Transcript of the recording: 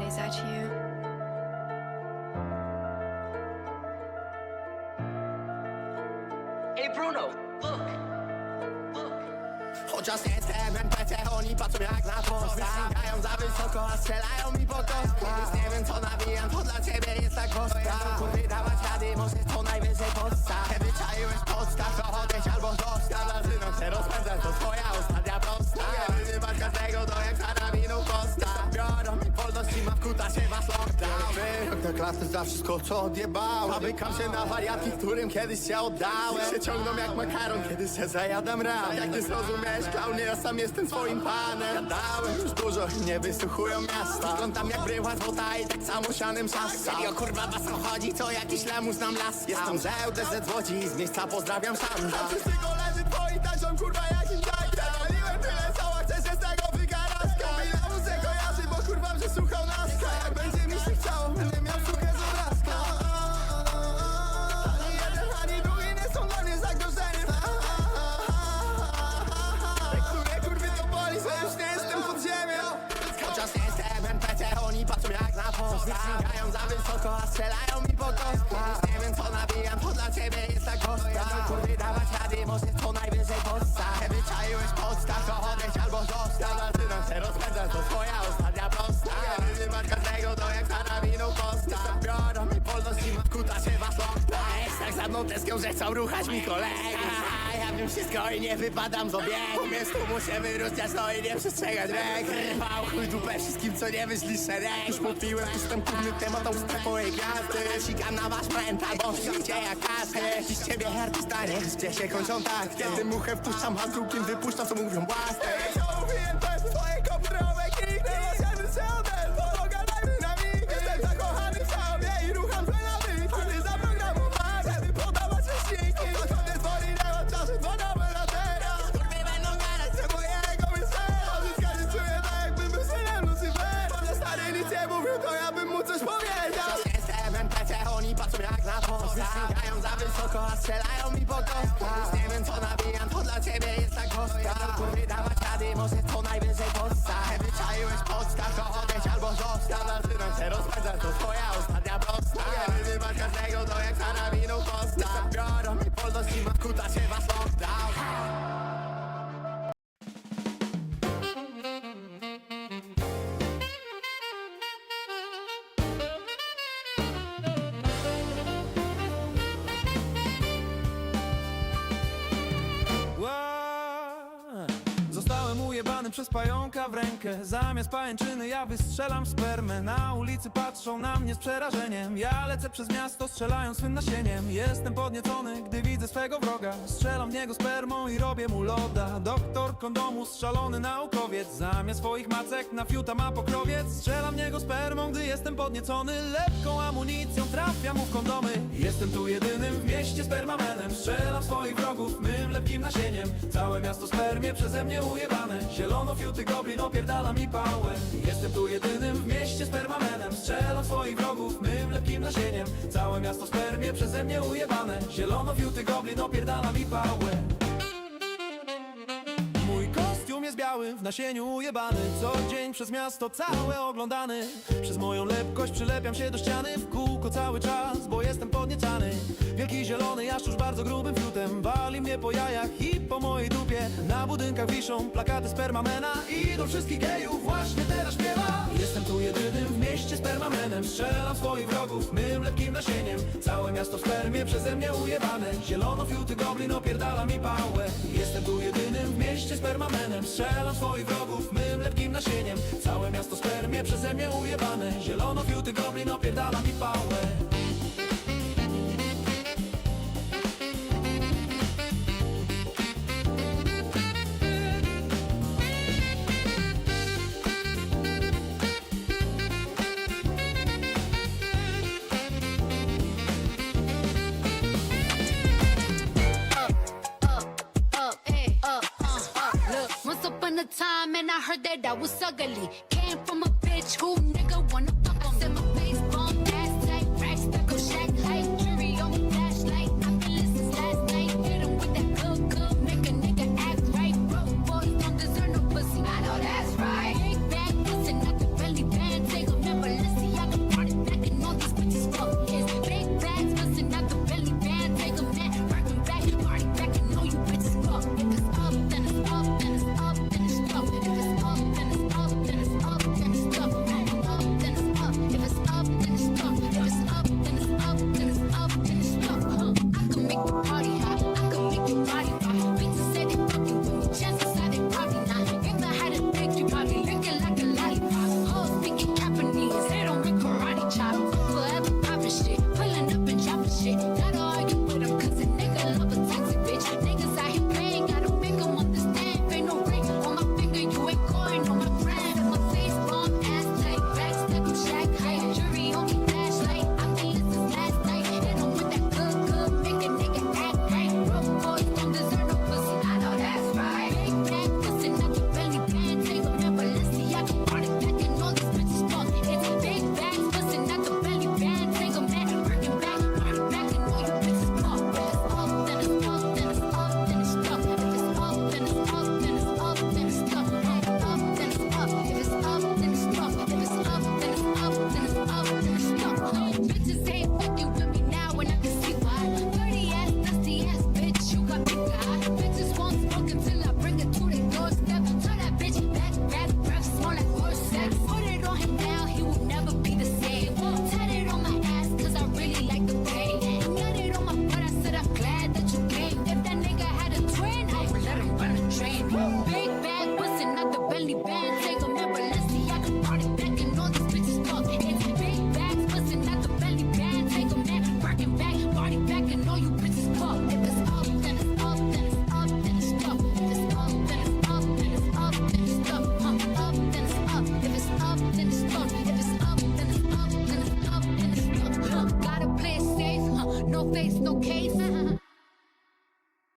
they said to you? Hey Bruno, look! Look! Chociaż jestem NPC, oni patrzą jak na posta Sięgają za wysoko, a strzelają mi po kostkach Nic nie wiem co nabijam, to dla ciebie jest tak kostka Wydawać klasy za wszystko co odjebałem. Zamykam się na wariatki, którym kiedyś się oddałem. Się ciągną jak makaron, kiedy się zajadam ram Jak ty zrozumiałeś, klaunie, ja sam jestem swoim panem. Gadałem już dużo, nie wysłuchują miasta. Wyglądam jak bryła złota i tak samo sianem szasta Serio kurwa was chodzi, co jakiś lemus nam las. Jestem zełdę ze złodzi, z miejsca pozdrawiam szanda Wszyscy koledzy twoi tańczą kurwa jak im tak. Tyle cała, się z tego kojarzy, bo kurwa przesłuchał nas. Jak będzie mi się chciało, posta Sięgają za wysoko, a strzelają mi po kostkach nie wiem co nabijam, to dla ciebie jest tak kosta Kurwy dawać rady, może to najwyżej podstaw Nie wyczaiłeś podstaw, to odejdź albo zostaw mną tęsknią, że chcą ruchać mi kolega. Ja wiem wszystko i nie wypadam z obiegu Umiem z tłumu się wyróżniać, no i nie przestrzegać reguł Rwał chuj dupę wszystkim, co nie myśli szereg Już mówiłem, jestem główny temat, a usta mojej gwiazdy. Sikam na wasz mental, bo życie jak każdy Dziś ciebie artysta, nie gdzie się kończą tak Kiedy muchę wpuszczam, a drugim wypuszczam, co mówią własne Co mówiłem, to jest twoje komputerowe kiki Zobaczymy się odel, kostka Kurwy dawać rady, może to najwyżej podstaw Nie wyczaiłeś podstaw, to odejdź albo zostaw. Zaczynam się rozpędzać, to twoja ostatnia prosta. Nie wyzywać każdego, to jak karabinu postaw Biorą Ujebany przez pająka w rękę. Zamiast pajęczyny ja wystrzelam spermę. Na ulicy patrzą na mnie z przerażeniem. Ja lecę przez miasto strzelając swym nasieniem. Jestem podniecony, gdy widzę swego wroga. Strzelam w niego spermą i robię mu loda. Doktor kondomu, szalony naukowiec. Zamiast swoich macek na fiuta ma pokrowiec. Strzelam w niego spermą, gdy jestem podniecony. Lepką amunicją trafiam mu w kondomy. Jestem tu jedynym w mieście spermamenem. Strzelam swoich wrogów mym lepkim nasieniem. Całe miasto spermie przeze mnie ujebane Zielono fiuty goblin opierdala mi pałę. Jestem tu jedynym w mieście spermamenem Strzelam w swoich wrogów mym lepkim nasieniem. Całe miasto spermie przeze mnie ujebane. Zielono fiuty goblin opierdala mi pałę jest biały, w nasieniu ujebany Co dzień przez miasto całe oglądany. Przez moją lepkość przylepiam się do ściany. W kółko cały czas, bo jestem podniecany. Wielki zielony jaszczurz bardzo grubym fiutem Wali mnie po jajach i po mojej dupie. Na budynkach wiszą plakaty spermamena I do wszystkich gejów właśnie teraz śpiewa. Jestem tu mieście spermamenem Strzelam swoich wrogów mym lepkim nasieniem. Całe miasto w spermie przeze mnie ujebane. Zielono fiuty goblin opierdala mi pałę. Jestem tu jedynym w mieście spermamenem Strzelam swoich wrogów mym lepkim nasieniem. Całe miasto w spermie przeze mnie ujebane. Zielono fiuty goblin opierdala mi pałę Heard that I was ugly. Came from a interested.